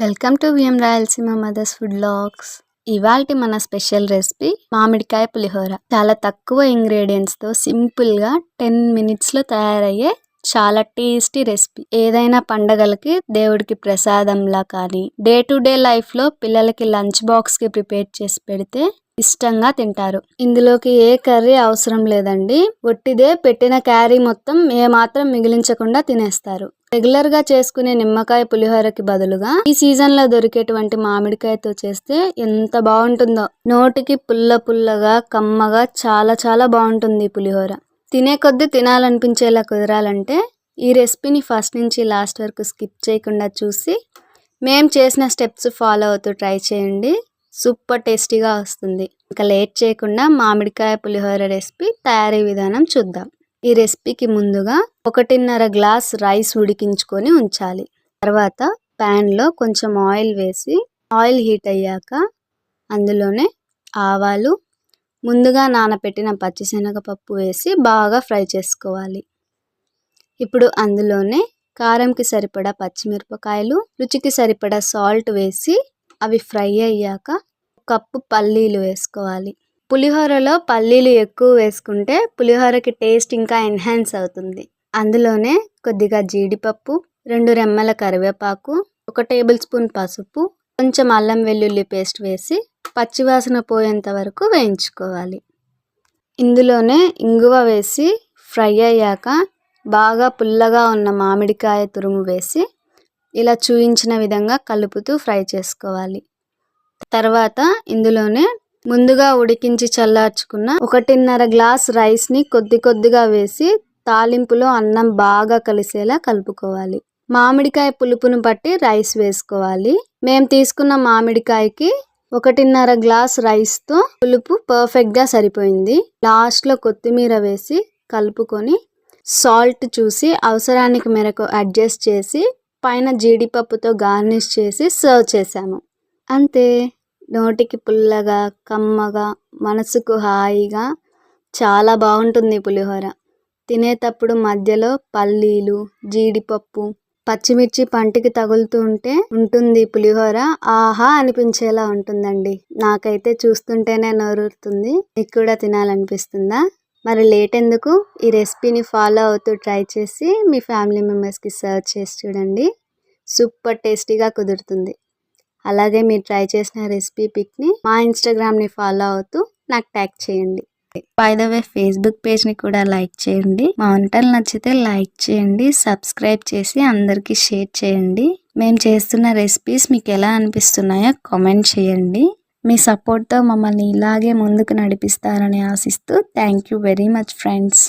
Welcome to VM Rayalaseema mothers food logs ఇవాల్టి మన special recipe మామిడికాయ పులిహోర. చాలా తక్కువ ఇంగ్రీడియంట్స్తో సింపుల్గా టెన్ మినిట్స్లో తయారయ్యే చాలా టేస్టీ రెసిపీ. ఏదైనా పండగలకి దేవుడికి ప్రసాదంలా కానీ డే టు డే లైఫ్లో పిల్లలకి లంచ్ బాక్స్కి ప్రిపేర్ చేసి పెడితే ఇష్టంగా తింటారు. ఇందులోకి ఏ కర్రీ అవసరం లేదండి. ఒట్టిదే పెట్టిన క్యారీ మొత్తం ఏ మాత్రం మిగిలించకుండా తినేస్తారు. రెగ్యులర్గా చేసుకునే నిమ్మకాయ పులిహోరకి బదులుగా ఈ సీజన్లో దొరికేటువంటి మామిడికాయతో చేస్తే ఎంత బాగుంటుందో. నోటికి పుల్ల పుల్లగా కమ్మగా చాలా చాలా బాగుంటుంది ఈ పులిహోర. తినే కొద్దీ తినాలనిపించేలా కుదరాలంటే ఈ రెసిపీని ఫస్ట్ నుంచి లాస్ట్ వరకు స్కిప్ చేయకుండా చూసి మేం చేసిన స్టెప్స్ ఫాలో అవుతూ ట్రై చేయండి. సూపర్ టేస్టీగా వస్తుంది. ఇంకా లేట్ చేయకుండా మామిడికాయ పులిహోర రెసిపీ తయారీ విధానం చూద్దాం. ఈ రెసిపీకి ముందుగా ఒకటిన్నర గ్లాస్ రైస్ ఉడికించుకొని ఉంచాలి. తర్వాత ప్యాన్లో కొంచెం ఆయిల్ వేసి ఆయిల్ హీట్ అయ్యాక అందులోనే ఆవాలు ముందుగా నానబెట్టిన పచ్చిశనగపప్పు వేసి బాగా ఫ్రై చేసుకోవాలి. ఇప్పుడు అందులోనే కారంకి సరిపడా పచ్చిమిరపకాయలు రుచికి సరిపడా సాల్ట్ వేసి అవి ఫ్రై అయ్యాక కప్పు పల్లీలు వేసుకోవాలి. పులిహోరలో పల్లీలు ఎక్కువ వేసుకుంటే పులిహోరకి టేస్ట్ ఇంకా ఎన్హాన్స్ అవుతుంది. అందులోనే కొద్దిగా జీడిపప్పు రెండు రెమ్మల కరివేపాకు ఒక టేబుల్ స్పూన్ పసుపు కొంచెం అల్లం వెల్లుల్లి పేస్ట్ వేసి పచ్చివాసన పోయేంత వరకు వేయించుకోవాలి. ఇందులోనే ఇంగువ వేసి ఫ్రై అయ్యాక బాగా పుల్లగా ఉన్న మామిడికాయ తురుము వేసి ఇలా చూయించిన విధంగా కలుపుతూ ఫ్రై చేసుకోవాలి. తర్వాత ఇందులోనే ముందుగా ఉడికించి చల్లార్చుకున్న ఒకటిన్నర గ్లాస్ రైస్ని కొద్ది కొద్దిగా వేసి తాలింపులో అన్నం బాగా కలిసేలా కలుపుకోవాలి. మామిడికాయ పులుపును బట్టి రైస్ వేసుకోవాలి. మేము తీసుకున్న మామిడికాయకి ఒకటిన్నర గ్లాస్ రైస్తో పులుపు పర్ఫెక్ట్గా సరిపోయింది. లాస్ట్లో కొత్తిమీర వేసి కలుపుకొని సాల్ట్ చూసి అవసరానికి మేరకు అడ్జస్ట్ చేసి పైన జీడిపప్పుతో గార్నిష్ చేసి సర్వ్ చేశాము. అంతే. నోటికి పుల్లగా కమ్మగా మనసుకు హాయిగా చాలా బాగుంటుంది పులిహోర. తినేటప్పుడు మధ్యలో పల్లీలు జీడిపప్పు పచ్చిమిర్చి పంటికి తగులుతూ ఉంటే ఉంటుంది పులిహోర. ఆహా అనిపించేలా ఉంటుందండి. నాకైతే చూస్తుంటేనే నోరుతుంది మీకు కూడా తినాలనిపిస్తుందా? మరి లేట్ ఎందుకు? ఈ రెసిపీని ఫాలో అవుతూ ట్రై చేసి మీ ఫ్యామిలీ మెంబర్స్కి సర్వ్ చేసి చూడండి. సూపర్ టేస్టీగా కుదురుతుంది. అలాగే మీరు ట్రై చేసిన రెసిపీ పిక్ని మా ఇన్స్టాగ్రామ్ని ఫాలో అవుతూ నాకు ట్యాగ్ చేయండి. బై ద వే ఫేస్బుక్ పేజ్ని కూడా లైక్ చేయండి. మా వంటలు నచ్చితే లైక్ చేయండి సబ్స్క్రైబ్ చేసి అందరికీ షేర్ చేయండి. మేము చేస్తున్న రెసిపీస్ మీకు ఎలా అనిపిస్తున్నాయో కామెంట్ చేయండి. మీ సపోర్ట్తో మమ్మల్ని ఇలాగే ముందుకు నడిపిస్తారని ఆశిస్తూ thank you very much friends